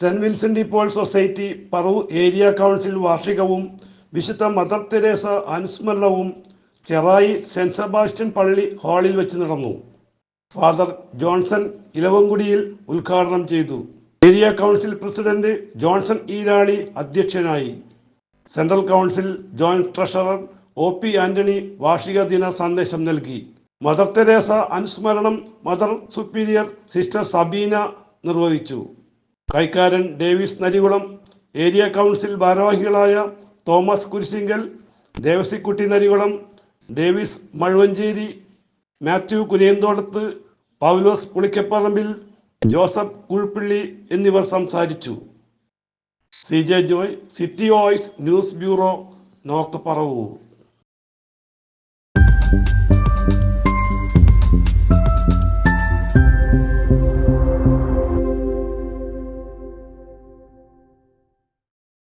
Saint Vincent Paul society പറു area council വാർഷികവും വിശുദ്ധ മദർ തെരേസ അനുസ്മരണവും ചെറായി സെന്റ് സെബാസ്റ്റ്യൻ പള്ളി ഹാളിൽ വെച്ച് നടന്നു. ഫാദർ ജോൺസൺ ഇലവൻകുടിയിൽ ഉദ്ഘാടനം ചെയ്തു. Area council president Johnson Eerali അധ്യക്ഷനായി. Central council joint treasurer O P Antony വാർഷിക ദിന സന്ദേശം നൽകി. മദർ തെരേസ അനുസ്മരണം മദർ സുപ്പീരിയർ സിസ്റ്റർ സബീന നിർവഹിച്ചു. കൈക്കാരൻ ഡേവിസ് നരികുളം ഏരിയ കൗൺസിൽ ഭാരവാഹികളായ Thomas Kurisinkal Devasikutty Narikulam Davis Mazhuvancheri Mathew Kuniyanthodath Paulose Pulikkaparambil Joseph Kuzhippilly എന്നിവർ സംസാരിച്ചു. C J Joy City Voice News Bureau North Paravur.